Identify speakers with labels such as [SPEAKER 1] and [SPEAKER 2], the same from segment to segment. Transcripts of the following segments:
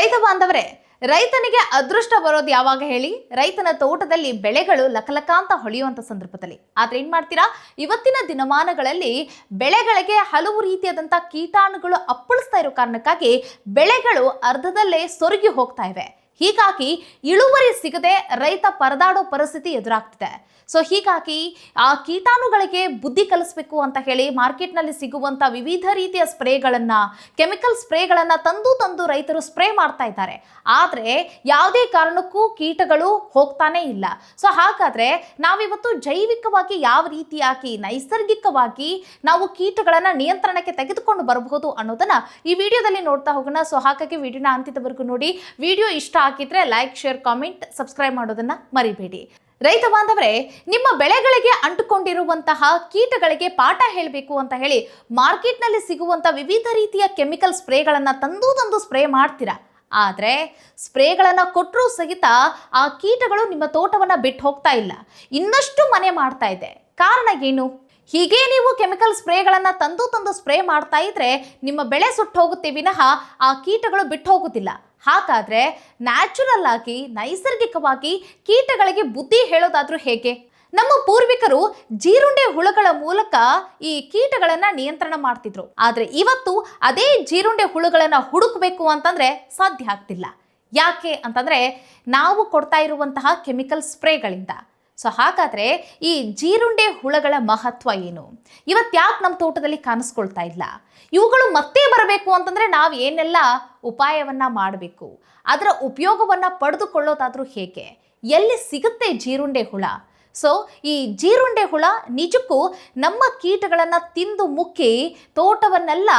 [SPEAKER 1] ರೈತ ಬಾಂಧವರೇ, ರೈತನಿಗೆ ಅದೃಷ್ಟ ಬರೋದು ಯಾವಾಗ ಹೇಳಿ? ರೈತನ ತೋಟದಲ್ಲಿ ಬೆಳೆಗಳು ಲಕಲಕಾಂತ ಹೊಳೆಯುವಂತ ಸಂದರ್ಭದಲ್ಲಿ. ಆದ್ರೆ ಏನು ಮಾಡ್ತೀರಾ? ಇವತ್ತಿನ ದಿನಮಾನಗಳಲ್ಲಿ ಬೆಳೆಗಳಿಗೆ ಹಲವು ರೀತಿಯಾದಂಥ ಕೀಟಾಣುಗಳು ಅಪ್ಪಳಿಸ್ತಾ ಇರೋ ಕಾರಣಕ್ಕಾಗಿ ಬೆಳೆಗಳು ಅರ್ಧದಲ್ಲೇ ಸೊರಗಿ ಹೋಗ್ತಾ ಇವೆ. ಹೀಗಾಗಿ ಇಳುವರಿ ಸಿಗದೆ ರೈತ ಪರದಾಡೋ ಪರಿಸ್ಥಿತಿ ಎದುರಾಗ್ತಿದೆ. ಸೊ ಹೀಗಾಗಿ ಆ ಕೀಟಾಣುಗಳಿಗೆ ಬುದ್ಧಿ ಕಲಿಸ್ಬೇಕು ಅಂತ ಹೇಳಿ ಮಾರ್ಕೆಟ್ನಲ್ಲಿ ಸಿಗುವಂಥ ವಿವಿಧ ರೀತಿಯ ಸ್ಪ್ರೇಗಳನ್ನು, ಕೆಮಿಕಲ್ ಸ್ಪ್ರೇಗಳನ್ನು ತಂದು ತಂದು ರೈತರು ಸ್ಪ್ರೇ ಮಾಡ್ತಾ ಇದ್ದಾರೆ. ಆದರೆ ಯಾವುದೇ ಕಾರಣಕ್ಕೂ ಕೀಟಗಳು ಹೋಗ್ತಾನೇ ಇಲ್ಲ. ಸೊ ಹಾಗಾದರೆ ನಾವಿವತ್ತು ಜೈವಿಕವಾಗಿ ಯಾವ ರೀತಿಯಾಗಿ, ನೈಸರ್ಗಿಕವಾಗಿ ನಾವು ಕೀಟಗಳನ್ನು ನಿಯಂತ್ರಣಕ್ಕೆ ತೆಗೆದುಕೊಂಡು ಬರಬಹುದು ಅನ್ನೋದನ್ನು ಈ ವಿಡಿಯೋದಲ್ಲಿ ನೋಡ್ತಾ ಹೋಗೋಣ. ಸೊ ಹಾಗಾಗಿ ವಿಡಿಯೋನ ಅಂತ್ಯದವರೆಗೂ ನೋಡಿ. ವಿಡಿಯೋ ಇಷ್ಟ ಆಗಿದ್ರೆ ಲೈಕ್ ಶೇರ್ ಕಾಮೆಂಟ್ ಸಬ್ಸ್ಕ್ರೈಬ್ ಮಾಡೋದನ್ನ ಮರಿಬೇಡಿ. ರೈತ ಬಾಂಧವರೇ, ನಿಮ್ಮ ಬೆಳೆಗಳಿಗೆ ಅಂಟುಕೊಂಡಿರುವಂತಹ ಕೀಟಗಳಿಗೆ ಪಾಠ ಹೇಳಬೇಕು ಅಂತ ಹೇಳಿ ಮಾರ್ಕೆಟ್ನಲ್ಲಿ ಸಿಗುವಂಥ ವಿವಿಧ ರೀತಿಯ ಕೆಮಿಕಲ್ ಸ್ಪ್ರೇಗಳನ್ನು ತಂದು ತಂದು ಸ್ಪ್ರೇ ಮಾಡ್ತೀರಾ? ಆದರೆ ಸ್ಪ್ರೇಗಳನ್ನು ಕೊಟ್ಟರೂ ಸಹಿತ ಆ ಕೀಟಗಳು ನಿಮ್ಮ ತೋಟವನ್ನು ಬಿಟ್ಟು ಹೋಗ್ತಾ ಇಲ್ಲ. ಇನ್ನಷ್ಟು ಮನೆ ಮಾಡ್ತಾ ಇದೆ. ಕಾರಣ ಏನು? ಹೀಗೆ ನೀವು ಕೆಮಿಕಲ್ ಸ್ಪ್ರೇಗಳನ್ನು ತಂದು ತಂದು ಸ್ಪ್ರೇ ಮಾಡ್ತಾ ಇದ್ರೆ ನಿಮ್ಮ ಬೆಳೆ ಸುಟ್ಟು ಹೋಗುತ್ತೆ ವಿನಃ ಆ ಕೀಟಗಳು ಬಿಟ್ಟು ಹೋಗುತ್ತಿಲ್ಲ ಹಾಗಾದ್ರೆ ನ್ಯಾಚುರಲ್ ಆಗಿ, ನೈಸರ್ಗಿಕವಾಗಿ ಕೀಟಗಳಿಗೆ ಬುದ್ಧಿ ಹೇಳೋದಾದರೂ ಹೇಗೆ? ನಮ್ಮ ಪೂರ್ವಿಕರು ಜೀರುಂಡೆ ಹುಳುಗಳ ಮೂಲಕ ಈ ಕೀಟಗಳನ್ನ ನಿಯಂತ್ರಣ ಮಾಡ್ತಿದ್ರು. ಆದ್ರೆ ಇವತ್ತು ಅದೇ ಜೀರುಂಡೆ ಹುಳುಗಳನ್ನ ಹುಡುಕಬೇಕು ಅಂತಂದ್ರೆ ಸಾಧ್ಯ ಆಗ್ತಿಲ್ಲ. ಯಾಕೆ ಅಂತಂದ್ರೆ ನಾವು ಕೊಡ್ತಾ ಇರುವಂತಹ ಕೆಮಿಕಲ್ ಸ್ಪ್ರೇಗಳಿಂದ ಸೊ ಹಾಗಾದರೆ ಈ ಜೀರುಂಡೆ ಹುಳಗಳ ಮಹತ್ವ ಏನು? ಇವತ್ತು ಯಾಕೆ ನಮ್ಮ ತೋಟದಲ್ಲಿ ಕಾಣಿಸ್ಕೊಳ್ತಾ ಇಲ್ಲ? ಇವುಗಳು ಮತ್ತೆ ಬರಬೇಕು ಅಂತಂದರೆ ನಾವು ಏನೆಲ್ಲ ಉಪಾಯವನ್ನು ಮಾಡಬೇಕು? ಅದರ ಉಪಯೋಗವನ್ನು ಪಡೆದುಕೊಳ್ಳೋದಾದರೂ ಹೇಗೆ? ಎಲ್ಲಿ ಸಿಗುತ್ತೆ ಜೀರುಂಡೆ ಹುಳ? ಸೊ ಈ ಜೀರುಂಡೆ ಹುಳ ನಿಜಕ್ಕೂ ನಮ್ಮ ಕೀಟಗಳನ್ನು ತಿಂದು ಮುಕ್ಕಿ ತೋಟವನ್ನೆಲ್ಲ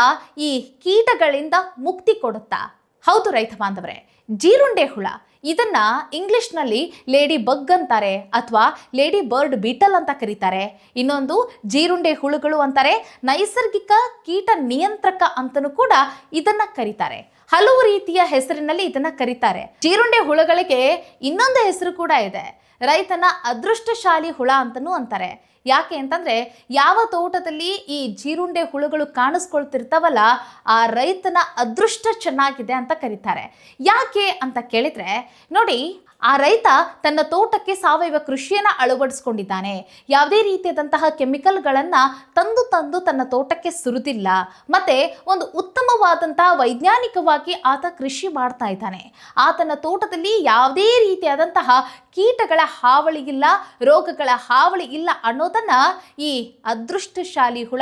[SPEAKER 1] ಈ ಕೀಟಗಳಿಂದ ಮುಕ್ತಿ ಕೊಡುತ್ತಾ? ಹೌದು ರೈತ ಬಾಂಧವರೇ ಜೀರುಂಡೆ ಹುಳ. ಇದನ್ನ ಇಂಗ್ಲಿಷ್ನಲ್ಲಿ ಲೇಡಿ ಬಗ್ ಅಂತಾರೆ ಅಥವಾ ಲೇಡಿ ಬರ್ಡ್ ಬೀಟಲ್ ಅಂತ ಕರೀತಾರೆ. ಇನ್ನೊಂದು ಜೀರುಂಡೆ ಹುಳುಗಳು ಅಂತಾರೆ, ನೈಸರ್ಗಿಕ ಕೀಟ ನಿಯಂತ್ರಕ ಅಂತಲೂ ಕೂಡ ಇದನ್ನ ಕರೀತಾರೆ. ಹಲವು ರೀತಿಯ ಹೆಸರಿನಲ್ಲಿ ಇದನ್ನ ಕರೀತಾರೆ. ಜೀರುಂಡೆ ಹುಳುಗಳಿಗೆ ಇನ್ನೊಂದು ಹೆಸರು ಕೂಡ ಇದೆ. ರೈತನ ಅದೃಷ್ಟಶಾಲಿ ಹುಳ ಅಂತಲೂ ಅಂತಾರೆ. ಯಾಕೆ ಅಂತಂದ್ರೆ ಯಾವ ತೋಟದಲ್ಲಿ ಈ ಜೀರುಂಡೆ ಹುಳುಗಳು ಕಾಣಿಸ್ಕೊಳ್ತಿರ್ತಾವಲ್ಲ, ಆ ರೈತನ ಅದೃಷ್ಟ ಚೆನ್ನಾಗಿದೆ ಅಂತ ಕರೀತಾರೆ. ಯಾಕೆ ಅಂತ ಕೇಳಿದ್ರೆ, ನೋಡಿ, ಆ ರೈತ ತನ್ನ ತೋಟಕ್ಕೆ ಸಾವಯವ ಕೃಷಿಯನ್ನ ಅಳವಡಿಸ್ಕೊಂಡಿದ್ದಾನೆ. ಯಾವುದೇ ರೀತಿಯಾದಂತಹ ಕೆಮಿಕಲ್ಗಳನ್ನು ತಂದು ತಂದು ತನ್ನ ತೋಟಕ್ಕೆ ಸುರಿದಿಲ್ಲ. ಮತ್ತೆ ಒಂದು ಉತ್ತಮವಾದಂತಹ ವೈಜ್ಞಾನಿಕವಾಗಿ ಆತ ಕೃಷಿ ಮಾಡ್ತಾ ಇದ್ದಾನೆ. ಆತನ ತೋಟದಲ್ಲಿ ಯಾವುದೇ ರೀತಿಯಾದಂತಹ ಕೀಟಗಳ ಹಾವಳಿ ಇಲ್ಲ, ರೋಗಗಳ ಹಾವಳಿ ಇಲ್ಲ ಅನ್ನೋದನ್ನ ಈ ಅದೃಷ್ಟಶಾಲಿ ಹುಳ,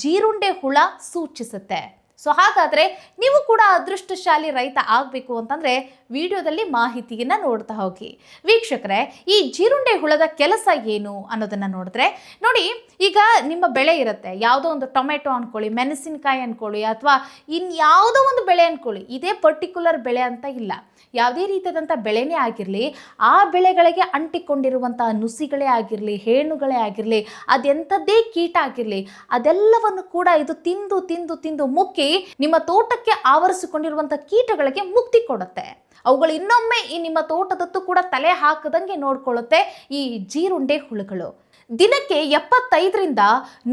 [SPEAKER 1] ಜೀರುಂಡೆ ಹುಳ ಸೂಚಿಸುತ್ತೆ. ಸೊ ಹಾಗಾದರೆ ನೀವು ಕೂಡ ಅದೃಷ್ಟಶಾಲಿ ರೈತ ಆಗಬೇಕು ಅಂತಂದರೆ ವಿಡಿಯೋದಲ್ಲಿ ಮಾಹಿತಿಯನ್ನು ನೋಡ್ತಾ ಹೋಗಿ. ವೀಕ್ಷಕರೇ, ಈ ಜೀರುಂಡೆ ಹುಳದ ಕೆಲಸ ಏನು ಅನ್ನೋದನ್ನು ನೋಡಿದ್ರೆ, ನೋಡಿ, ಈಗ ನಿಮ್ಮ ಬೆಳೆ ಇರುತ್ತೆ. ಯಾವುದೋ ಒಂದು ಟೊಮೆಟೊ ಅಂದ್ಕೊಳ್ಳಿ ಮೆಣಸಿನಕಾಯಿ ಅಂದ್ಕೊಳ್ಳಿ ಅಥವಾ ಇನ್ಯಾವುದೋ ಒಂದು ಬೆಳೆ ಅಂದ್ಕೊಳ್ಳಿ ಇದೇ ಪರ್ಟಿಕ್ಯುಲರ್ ಬೆಳೆ ಅಂತ ಇಲ್ಲ. ಯಾವುದೇ ರೀತಿಯಾದಂಥ ಬೆಳೆನೇ ಆಗಿರಲಿ, ಆ ಬೆಳೆಗಳಿಗೆ ಅಂಟಿಕೊಂಡಿರುವಂಥ ನುಸಿಗಳೇ ಆಗಿರಲಿ, ಹೇಣುಗಳೇ ಆಗಿರಲಿ, ಅದೆಂಥದ್ದೇ ಕೀಟ ಆಗಿರಲಿ, ಅದೆಲ್ಲವನ್ನು ಕೂಡ ಇದು ತಿಂದು ತಿಂದು ತಿಂದು ಮುಕ್ಕಿ ನಿಮ್ಮ ತೋಟಕ್ಕೆ ಆವರಿಸಿಕೊಂಡಿರುವಂಥ ಕೀಟಗಳಿಗೆ ಮುಕ್ತಿ ಕೊಡುತ್ತೆ. ಅವುಗಳು ಇನ್ನೊಮ್ಮೆ ಈ ನಿಮ್ಮ ತೋಟದತ್ತು ಕೂಡ ತಲೆ ಹಾಕದಂಗೆ ನೋಡ್ಕೊಳ್ಳುತ್ತೆ ಈ ಜೀರುಂಡೆ ಹುಳುಗಳು. ದಿನಕ್ಕೆ ಎಪ್ಪತ್ತೈದರಿಂದ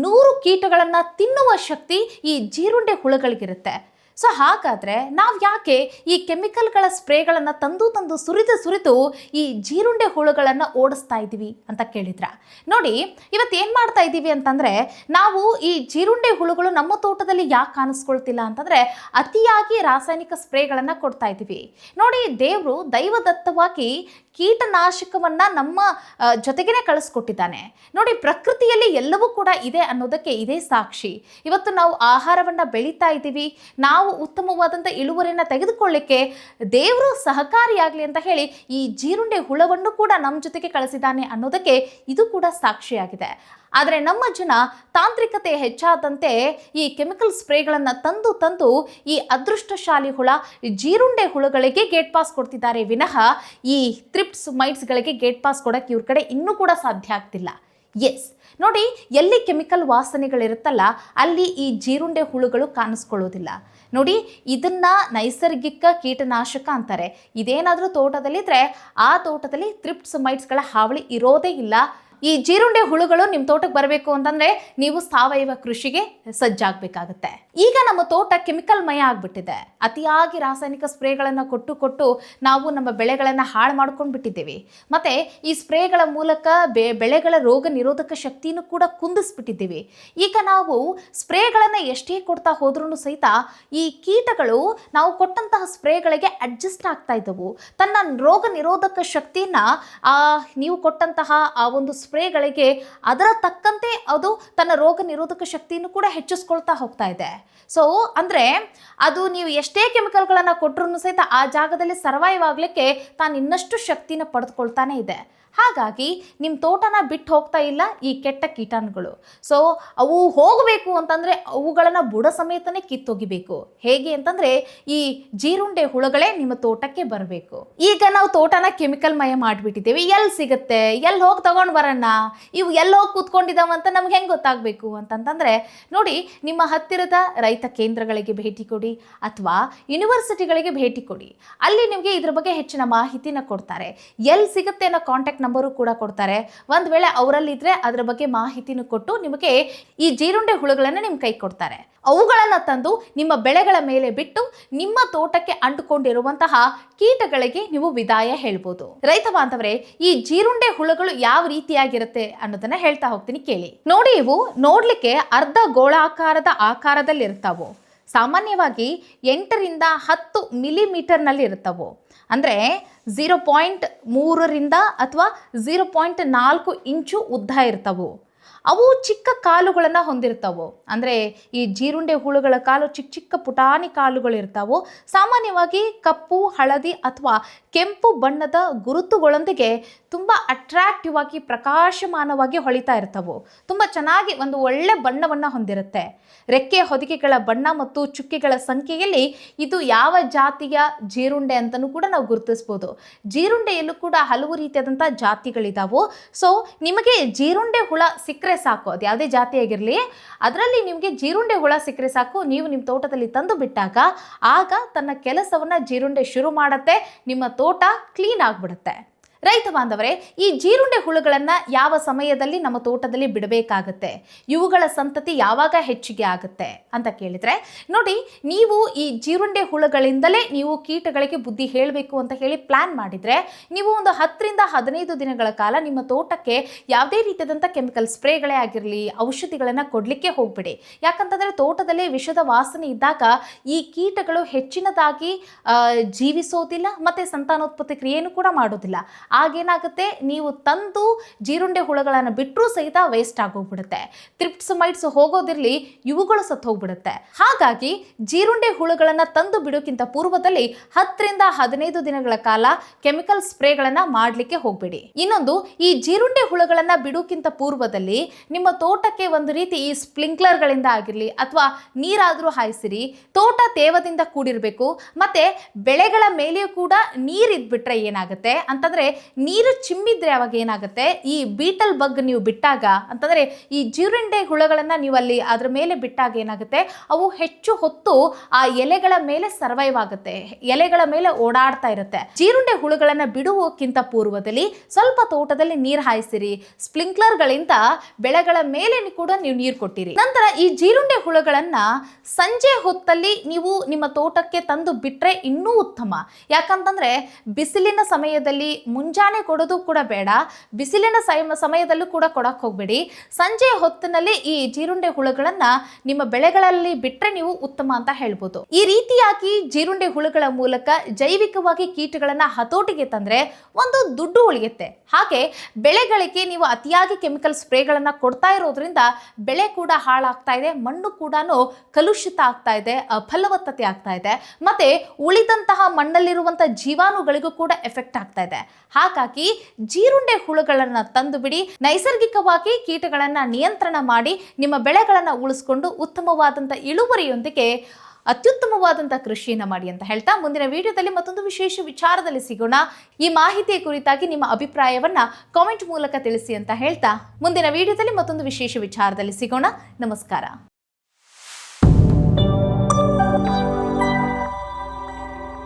[SPEAKER 1] ನೂರು ಕೀಟಗಳನ್ನು ತಿನ್ನುವ ಶಕ್ತಿ ಈ ಜೀರುಂಡೆ ಹುಳುಗಳಿಗಿರುತ್ತೆ. ಸೊ ಹಾಗಾದರೆ ನಾವು ಯಾಕೆ ಈ ಕೆಮಿಕಲ್ಗಳ ಸ್ಪ್ರೇಗಳನ್ನು ತಂದು ತಂದು ಸುರಿದು ಸುರಿದು ಈ ಜೀರುಂಡೆ ಹುಳುಗಳನ್ನು ಓಡಿಸ್ತಾ ಇದ್ದೀವಿ ಅಂತ ಕೇಳಿದ್ರ? ನೋಡಿ, ಇವತ್ತು ಏನು ಮಾಡ್ತಾ ಇದ್ದೀವಿ ಅಂತಂದರೆ ನಾವು ಈ ಜೀರುಂಡೆ ಹುಳುಗಳು ನಮ್ಮ ತೋಟದಲ್ಲಿ ಯಾಕೆ ಕಾಣಿಸ್ಕೊಳ್ತಿಲ್ಲ ಅಂತಂದರೆ ಅತಿಯಾಗಿ ರಾಸಾಯನಿಕ ಸ್ಪ್ರೇಗಳನ್ನು ಕೊಡ್ತಾ ಇದ್ದೀವಿ. ನೋಡಿ, ದೇವರು ದೈವದತ್ತವಾಗಿ ಕೀಟನಾಶಕವನ್ನು ನಮ್ಮ ಜೊತೆಗೇ ಜೊತೆಗೇನೆ ಕಳಿಸ್ಕೊಟ್ಟಿದ್ದಾನೆ. ನೋಡಿ, ಪ್ರಕೃತಿಯಲ್ಲಿ ಎಲ್ಲವೂ ಕೂಡ ಇದೆ ಅನ್ನೋದಕ್ಕೆ ಇದೇ ಸಾಕ್ಷಿ. ಇವತ್ತು ನಾವು ಆಹಾರವನ್ನು ಬೆಳೀತಾ ಇದ್ದೀವಿ. ನಾವು ಉತ್ತಮವಾದಂಥ ಇಳುವರಿಯನ್ನು ತೆಗೆದುಕೊಳ್ಳಿಕ್ಕೆ ದೇವರು ಸಹಕಾರಿಯಾಗಲಿ ಅಂತ ಹೇಳಿ ಈ ಜೀರುಂಡೆ ಹುಳವನ್ನು ಕೂಡ ನಮ್ಮ ಜೊತೆಗೆ ಕಳಿಸಿದ್ದಾನೆ ಅನ್ನೋದಕ್ಕೆ ಇದು ಕೂಡ ಸಾಕ್ಷಿಯಾಗಿದೆ. ಆದರೆ ನಮ್ಮ ಜನ ತಾಂತ್ರಿಕತೆ ಹೆಚ್ಚಾದಂತೆ ಈ ಕೆಮಿಕಲ್ ಸ್ಪ್ರೇಗಳನ್ನು ತಂದು ತಂದು ಈ ಅದೃಷ್ಟಶಾಲಿ ಹುಳ ಜೀರುಂಡೆ ಹುಳುಗಳಿಗೆ ಗೇಟ್ ಪಾಸ್ ಕೊಡ್ತಿದ್ದಾರೆ. ವಿನಃ ಈ ತ್ರಿಪ್ಸ್ ಮೈಟ್ಸ್ಗಳಿಗೆ ಗೇಟ್ ಪಾಸ್ ಕೊಡೋಕ್ಕೆ ಇವ್ರ ಕಡೆ ಇನ್ನೂ ಕೂಡ ಸಾಧ್ಯ ಆಗ್ತಿಲ್ಲ. ಎಸ್ ನೋಡಿ, ಎಲ್ಲಿ ಕೆಮಿಕಲ್ ವಾಸನೆಗಳಿರುತ್ತಲ್ಲ, ಅಲ್ಲಿ ಈ ಜೀರುಂಡೆ ಹುಳುಗಳು ಕಾಣಿಸ್ಕೊಳ್ಳೋದಿಲ್ಲ. ನೋಡಿ, ಇದನ್ನ ನೈಸರ್ಗಿಕ ಕೀಟನಾಶಕ ಅಂತಾರೆ. ಇದೇನಾದರೂ ತೋಟದಲ್ಲಿದ್ದರೆ ಆ ತೋಟದಲ್ಲಿ ತ್ರಿಪ್ಸ್ ಮೈಟ್ಸ್ಗಳ ಹಾವಳಿ ಇರೋದೇ ಇಲ್ಲ. ಈ ಜೀರುಂಡೆ ಹುಳುಗಳು ನಿಮ್ಮ ತೋಟಕ್ಕೆ ಬರಬೇಕು ಅಂತಂದ್ರೆ ನೀವು ಸಾವಯವ ಕೃಷಿಗೆ ಸಜ್ಜಾಗಬೇಕಾಗತ್ತೆ. ಈಗ ನಮ್ಮ ತೋಟ ಕೆಮಿಕಲ್ ಮಯ ಆಗ್ಬಿಟ್ಟಿದೆ. ಅತಿಯಾಗಿ ರಾಸಾಯನಿಕ ಸ್ಪ್ರೇಗಳನ್ನು ಕೊಟ್ಟು ಕೊಟ್ಟು ನಾವು ನಮ್ಮ ಬೆಳೆಗಳನ್ನು ಹಾಳು ಮಾಡ್ಕೊಂಡು ಬಿಟ್ಟಿದ್ದೇವೆ. ಮತ್ತೆ ಈ ಸ್ಪ್ರೇಗಳ ಮೂಲಕ ಬೆ, ಬೆಳೆಗಳ ರೋಗ ನಿರೋಧಕ ಶಕ್ತಿನೂ ಕೂಡ ಕುಂದಿಸ್ಬಿಟ್ಟಿದ್ದೀವಿ. ಈಗ ನಾವು ಸ್ಪ್ರೇಗಳನ್ನು ಎಷ್ಟೇ ಕೊಡ್ತಾ ಹೋದ್ರೂ ಸಹಿತ ಈ ಕೀಟಗಳು ನಾವು ಕೊಟ್ಟಂತಹ ಸ್ಪ್ರೇಗಳಿಗೆ ಅಡ್ಜಸ್ಟ್ ಆಗ್ತಾ ಇದ್ದವು. ತನ್ನ ರೋಗ ನಿರೋಧಕ ಶಕ್ತಿಯನ್ನು ನೀವು ಕೊಟ್ಟಂತಹ ಆ ಒಂದು ಸ್ಪ್ರೇಗಳಿಗೆ ಅದರ ತಕ್ಕಂತೆ ಅದು ತನ್ನ ರೋಗ ನಿರೋಧಕ ಶಕ್ತಿಯನ್ನು ಕೂಡ ಹೆಚ್ಚಿಸ್ಕೊಳ್ತಾ ಹೋಗ್ತಾ ಇದೆ. ಸೊ ಅಂದರೆ ಅದು ನೀವು ಎಷ್ಟೇ ಕೆಮಿಕಲ್ಗಳನ್ನು ಕೊಟ್ಟರು ಸಹಿತ ಆ ಜಾಗದಲ್ಲಿ ಸರ್ವೈವ್ ಆಗಲಿಕ್ಕೆ ತಾನು ಇನ್ನಷ್ಟು ಶಕ್ತಿನ ಪಡೆದುಕೊಳ್ತಾನೆ ಇದೆ. ಹಾಗಾಗಿ ನಿಮ್ಮ ತೋಟನ ಬಿಟ್ಟು ಹೋಗ್ತಾ ಇಲ್ಲ ಈ ಕೆಟ್ಟ ಕೀಟಾಣುಗಳು. ಸೊ ಅವು ಹೋಗಬೇಕು ಅಂತಂದರೆ ಅವುಗಳನ್ನು ಬುಡ ಸಮೇತನೇ ಕಿತ್ತೊಗಿಬೇಕು. ಹೇಗೆ ಅಂತಂದರೆ ಈ ಜೀರುಂಡೆ ಹುಳುಗಳೇ ನಿಮ್ಮ ತೋಟಕ್ಕೆ ಬರಬೇಕು. ಈಗ ನಾವು ತೋಟನ ಕೆಮಿಕಲ್ ಮಯ ಮಾಡಿಬಿಟ್ಟಿದ್ದೇವೆ. ಎಲ್ಲಿ ಸಿಗುತ್ತೆ? ಎಲ್ಲಿ ಹೋಗಿ ತಗೊಂಡು ಬರೋಣ ಇವು ಎಲ್ಲಿ ಹೋಗಿ ಕೂತ್ಕೊಂಡಿದ್ದಾವೆ ಅಂತ ನಮ್ಗೆ ಹೆಂಗೆ ಗೊತ್ತಾಗಬೇಕು ಅಂತಂತಂದರೆ, ನೋಡಿ, ನಿಮ್ಮ ಹತ್ತಿರದ ರೈತ ಕೇಂದ್ರಗಳಿಗೆ ಭೇಟಿ ಕೊಡಿ ಅಥವಾ ಯೂನಿವರ್ಸಿಟಿಗಳಿಗೆ ಭೇಟಿ ಕೊಡಿ. ಅಲ್ಲಿ ನಿಮಗೆ ಇದ್ರ ಬಗ್ಗೆ ಹೆಚ್ಚಿನ ಮಾಹಿತಿನ ಕೊಡ್ತಾರೆ. ಎಲ್ಲಿ ಸಿಗುತ್ತೆ ಅನ್ನೋ ಕಾಂಟ್ಯಾಕ್ಟ್ ನಂಬರು ಕೂಡ ಕೊಡ್ತಾರೆ. ಒಂದು ವೇಳೆ ಅವರಲ್ಲಿದ್ದರೆ ಅದರ ಬಗ್ಗೆ ಮಾಹಿತಿನೂ ಕೊಟ್ಟು ನಿಮಗೆ ಈ ಜೀರುಂಡೆ ಹುಳುಗಳನ್ನು ನಿಮ್ಮ ಕೈ ಕೊಡ್ತಾರೆ. ಅವುಗಳನ್ನು ತಂದು ನಿಮ್ಮ ಬೆಳೆಗಳ ಮೇಲೆ ಬಿಟ್ಟು ನಿಮ್ಮ ತೋಟಕ್ಕೆ ಅಂಟುಕೊಂಡಿರುವಂತಹ ಕೀಟಗಳಿಗೆ ನೀವು ವಿದಾಯ ಹೇಳ್ಬೋದು. ರೈತ ಬಾಂಧವರೇ, ಈ ಜೀರುಂಡೆ ಹುಳುಗಳು ಯಾವ ರೀತಿಯಾಗಿರುತ್ತೆ ಅನ್ನೋದನ್ನ ಹೇಳ್ತಾ ಹೋಗ್ತೀನಿ ಕೇಳಿ. ನೋಡಿ ಇವು ನೋಡ್ಲಿಕ್ಕೆ ಅರ್ಧ ಗೋಳಾಕಾರದ ಆಕಾರದಲ್ಲಿ ಇರ್ತಾವು ಸಾಮಾನ್ಯವಾಗಿ ಎಂಟರಿಂದ ಹತ್ತು ಮಿಲಿಮೀಟರ್ನಲ್ಲಿ ಇರ್ತವು ಅಂದರೆ ಝೀರೋ ಪಾಯಿಂಟ್ ಮೂರರಿಂದ ಅಥವಾ ಝೀರೋ ಪಾಯಿಂಟ್ ನಾಲ್ಕು ಇಂಚು ಉದ್ದ ಇರ್ತವು. ಅವು ಚಿಕ್ಕ ಕಾಲುಗಳನ್ನು ಹೊಂದಿರ್ತವೆ. ಅಂದರೆ ಈ ಜೀರುಂಡೆ ಹುಳುಗಳ ಕಾಲು ಚಿಕ್ಕ ಚಿಕ್ಕ ಪುಟಾಣಿ ಕಾಲುಗಳು ಇರ್ತಾವು. ಸಾಮಾನ್ಯವಾಗಿ ಕಪ್ಪು, ಹಳದಿ ಅಥವಾ ಕೆಂಪು ಬಣ್ಣದ ಗುರುತುಗಳೊಂದಿಗೆ ತುಂಬ ಅಟ್ರಾಕ್ಟಿವ್ ಆಗಿ ಪ್ರಕಾಶಮಾನವಾಗಿ ಹೊಳಿತಾ ಇರ್ತವೆ. ತುಂಬ ಚೆನ್ನಾಗಿ ಒಂದು ಒಳ್ಳೆ ಬಣ್ಣವನ್ನು ಹೊಂದಿರುತ್ತೆ. ರೆಕ್ಕೆ ಹೊದಿಕೆಗಳ ಬಣ್ಣ ಮತ್ತು ಚುಕ್ಕೆಗಳ ಸಂಖ್ಯೆಯಲ್ಲಿ ಇದು ಯಾವ ಜಾತಿಯ ಜೀರುಂಡೆ ಅಂತಲೂ ಕೂಡ ನಾವು ಗುರುತಿಸ್ಬೋದು. ಜೀರುಂಡೆಯಲ್ಲೂ ಕೂಡ ಹಲವು ರೀತಿಯಾದಂಥ ಜಾತಿಗಳಿದಾವು. ಸೊ ನಿಮಗೆ ಜೀರುಂಡೆ ಹುಳ ಸಿಕ್ಕರೆ ಸಾಕು. ಅದು ಯಾವುದೇ ಜಾತಿಯಾಗಿರಲಿ ಅದರಲ್ಲಿ ನಿಮಗೆ ಜೀರುಂಡೆ ಹುಳ ಸಿಕ್ಕರೆ ಸಾಕು. ನೀವು ನಿಮ್ಮ ತೋಟದಲ್ಲಿ ತಂದು ಬಿಟ್ಟಾಗ, ಆಗ ತನ್ನ ಕೆಲಸವನ್ನು ಜೀರುಂಡೆ ಶುರು ಮಾಡುತ್ತೆ. ನಿಮ್ಮ ತೋಟ ಕ್ಲೀನ್ ಆಗಿಬಿಡುತ್ತೆ. ರೈತ ಬಾಂಧವರೇ, ಈ ಜೀರುಂಡೆ ಹುಳುಗಳನ್ನು ಯಾವ ಸಮಯದಲ್ಲಿ ನಮ್ಮ ತೋಟದಲ್ಲಿ ಬಿಡಬೇಕಾಗತ್ತೆ? ಇವುಗಳ ಸಂತತಿ ಯಾವಾಗ ಹೆಚ್ಚಿಗೆ ಆಗುತ್ತೆ ಅಂತ ಕೇಳಿದರೆ, ನೋಡಿ, ನೀವು ಈ ಜೀರುಂಡೆ ಹುಳುಗಳಿಂದಲೇ ನೀವು ಕೀಟಗಳಿಗೆ ಬುದ್ಧಿ ಹೇಳಬೇಕು ಅಂತ ಹೇಳಿ ಪ್ಲ್ಯಾನ್ ಮಾಡಿದರೆ, ನೀವು ಒಂದು ಹತ್ತರಿಂದ ಹದಿನೈದು ದಿನಗಳ ಕಾಲ ನಿಮ್ಮ ತೋಟಕ್ಕೆ ಯಾವುದೇ ರೀತಿಯಾದಂಥ ಕೆಮಿಕಲ್ ಸ್ಪ್ರೇಗಳೇ ಆಗಿರಲಿ, ಔಷಧಿಗಳನ್ನು ಕೊಡಲಿಕ್ಕೆ ಹೋಗಬೇಡಿ. ಯಾಕಂತಂದರೆ ತೋಟದಲ್ಲಿ ವಿಷದ ವಾಸನೆ ಇದ್ದಾಗ ಈ ಕೀಟಗಳು ಹೆಚ್ಚಿನದಾಗಿ ಜೀವಿಸೋದಿಲ್ಲ, ಮತ್ತು ಸಂತಾನೋತ್ಪತ್ತಿ ಕ್ರಿಯೆಯನ್ನು ಕೂಡ ಮಾಡೋದಿಲ್ಲ. ಆಗೇನಾಗುತ್ತೆ? ನೀವು ತಂದು ಜೀರುಂಡೆ ಹುಳುಗಳನ್ನು ಬಿಟ್ಟರೂ ಸಹಿತ ವೇಸ್ಟ್ ಆಗೋಗ್ಬಿಡುತ್ತೆ. ತ್ರಿಪ್ಸಮೈಟ್ಸ್ ಹೋಗೋದಿರಲಿ ಇವುಗಳು ಸತ್ತು ಹೋಗ್ಬಿಡುತ್ತೆ ಹಾಗಾಗಿ ಜೀರುಂಡೆ ಹುಳುಗಳನ್ನು ತಂದು ಬಿಡೋಕ್ಕಿಂತ ಪೂರ್ವದಲ್ಲಿ ಹತ್ತರಿಂದ ಹದಿನೈದು ದಿನಗಳ ಕಾಲ ಕೆಮಿಕಲ್ ಸ್ಪ್ರೇಗಳನ್ನು ಮಾಡಲಿಕ್ಕೆ ಹೋಗಬೇಡಿ. ಇನ್ನೊಂದು, ಈ ಜೀರುಂಡೆ ಹುಳುಗಳನ್ನು ಬಿಡೋಕ್ಕಿಂತ ಪೂರ್ವದಲ್ಲಿ ನಿಮ್ಮ ತೋಟಕ್ಕೆ ಒಂದು ರೀತಿ ಈ ಸ್ಪ್ರಿಂಕ್ಲರ್ಗಳಿಂದ ಆಗಿರಲಿ ಅಥವಾ ನೀರಾದರೂ ಹಾಯಿಸಿರಿ, ತೋಟ ತೇವದಿಂದ ಕೂಡಿರಬೇಕು, ಮತ್ತು ಬೆಳೆಗಳ ಮೇಲೆಯೂ ಕೂಡ ನೀರು ಇದ್ಬಿಟ್ರೆ ಏನಾಗುತ್ತೆ? ಅಂತಂದ್ರೆ ನೀರು ಚಿಮ್ಮಿದ್ರೆ ಅವಾಗ ಏನಾಗುತ್ತೆ? ಈ ಬೀಟಲ್ ಬಗ್ ನೀವು ಬಿಟ್ಟಾಗ, ಅಂತಂದ್ರೆ ಈ ಜೀರುಂಡೆ ಹುಳಗಳನ್ನ ನೀವು ಅಲ್ಲಿ ಅದ್ರ ಮೇಲೆ ಬಿಟ್ಟಾಗ ಏನಾಗುತ್ತೆ? ಅವು ಹೆಚ್ಚು ಹೊತ್ತು ಆ ಎಲೆಗಳ ಮೇಲೆ ಸರ್ವೈವ್ ಆಗುತ್ತೆ. ಎಲೆಗಳ ಮೇಲೆ ಓಡಾಡ್ತಾ ಇರುತ್ತೆ. ಜೀರುಂಡೆ ಹುಳುಗಳನ್ನ ಬಿಡುವಕ್ಕಿಂತ ಪೂರ್ವದಲ್ಲಿ ಸ್ವಲ್ಪ ತೋಟದಲ್ಲಿ ನೀರು ಹಾಯಿಸಿರಿ. ಸ್ಪ್ರಿಂಕ್ಲರ್ಗಳಿಂದ ಬೆಳೆಗಳ ಮೇಲೆ ಕೂಡ ನೀವು ನೀರು ಕೊಟ್ಟಿರಿ. ನಂತರ ಈ ಜೀರುಂಡೆ ಹುಳುಗಳನ್ನ ಸಂಜೆ ಹೊತ್ತಲ್ಲಿ ನೀವು ನಿಮ್ಮ ತೋಟಕ್ಕೆ ತಂದು ಬಿಟ್ರೆ ಇನ್ನೂ ಉತ್ತಮ. ಯಾಕಂತಂದ್ರೆ, ಬಿಸಿಲಿನ ಸಮಯದಲ್ಲಿ ಮುಂಜಾನೆ ಕೊಡೋದು ಕೂಡ ಬೇಡ. ಬಿಸಿಲಿನ ಸಮ- ಸಮಯದಲ್ಲೂ ಕೂಡ ಕೊಡಕ್ಕೆ ಹೋಗ್ಬೇಡಿ. ಸಂಜೆ ಹೊತ್ತಿನಲ್ಲಿ ಈ ಜೀರುಂಡೆ ಹುಳುಗಳನ್ನ ನಿಮ್ಮ ಬೆಳೆಗಳಲ್ಲಿ ಬಿಟ್ಟರೆ ನೀವು ಉತ್ತಮ ಅಂತ ಹೇಳ್ಬೋದು. ಈ ರೀತಿಯಾಗಿ ಜೀರುಂಡೆ ಹುಳುಗಳ ಮೂಲಕ ಜೈವಿಕವಾಗಿ ಕೀಟಗಳನ್ನ ಹತೋಟಿಗೆ ತಂದ್ರೆ ಒಂದು ದುಡ್ಡು ಉಳಿಯುತ್ತೆ. ಹಾಗೆ ಬೆಳೆಗಳಿಗೆ ನೀವು ಅತಿಯಾಗಿ ಕೆಮಿಕಲ್ ಸ್ಪ್ರೇಗಳನ್ನ ಕೊಡ್ತಾ ಇರೋದ್ರಿಂದ ಬೆಳೆ ಕೂಡ ಹಾಳಾಗ್ತಾ ಇದೆ, ಮಣ್ಣು ಕೂಡ ಕಲುಷಿತ ಆಗ್ತಾ ಇದೆ ಫಲವತ್ತತೆ ಆಗ್ತಾ ಇದೆ, ಮತ್ತೆ ಉಳಿದಂತಹ ಮಣ್ಣಲ್ಲಿರುವಂತಹ ಜೀವಾಣುಗಳಿಗೂ ಕೂಡ ಎಫೆಕ್ಟ್ ಆಗ್ತಾ ಇದೆ. ಹಾಗಾಗಿ ಜೀರುಂಡೆ ಹುಳುಗಳನ್ನ ತಂದು ಬಿಡಿ ನೈಸರ್ಗಿಕವಾಗಿ ಕೀಟಗಳನ್ನ ನಿಯಂತ್ರಣ ಮಾಡಿ, ನಿಮ್ಮ ಬೆಳೆಗಳನ್ನ ಉಳಿಸ್ಕೊಂಡು ಉತ್ತಮವಾದಂಥ ಇಳುವರಿಯೊಂದಿಗೆ ಅತ್ಯುತ್ತಮವಾದಂಥ ಕೃಷಿಯನ್ನು ಮಾಡಿ ಅಂತ ಹೇಳ್ತಾ ಮುಂದಿನ ವಿಡಿಯೋದಲ್ಲಿ ಮತ್ತೊಂದು ವಿಶೇಷ ವಿಚಾರದಲ್ಲಿ ಸಿಗೋಣ. ಈ ಮಾಹಿತಿಯ ಕುರಿತಾಗಿ ನಿಮ್ಮ ಅಭಿಪ್ರಾಯವನ್ನ ಕಾಮೆಂಟ್ ಮೂಲಕ ತಿಳಿಸಿ ಅಂತ ಹೇಳ್ತಾ ಮುಂದಿನ ವಿಡಿಯೋದಲ್ಲಿ ಮತ್ತೊಂದು ವಿಶೇಷ ವಿಚಾರದಲ್ಲಿ ಸಿಗೋಣ. ನಮಸ್ಕಾರ.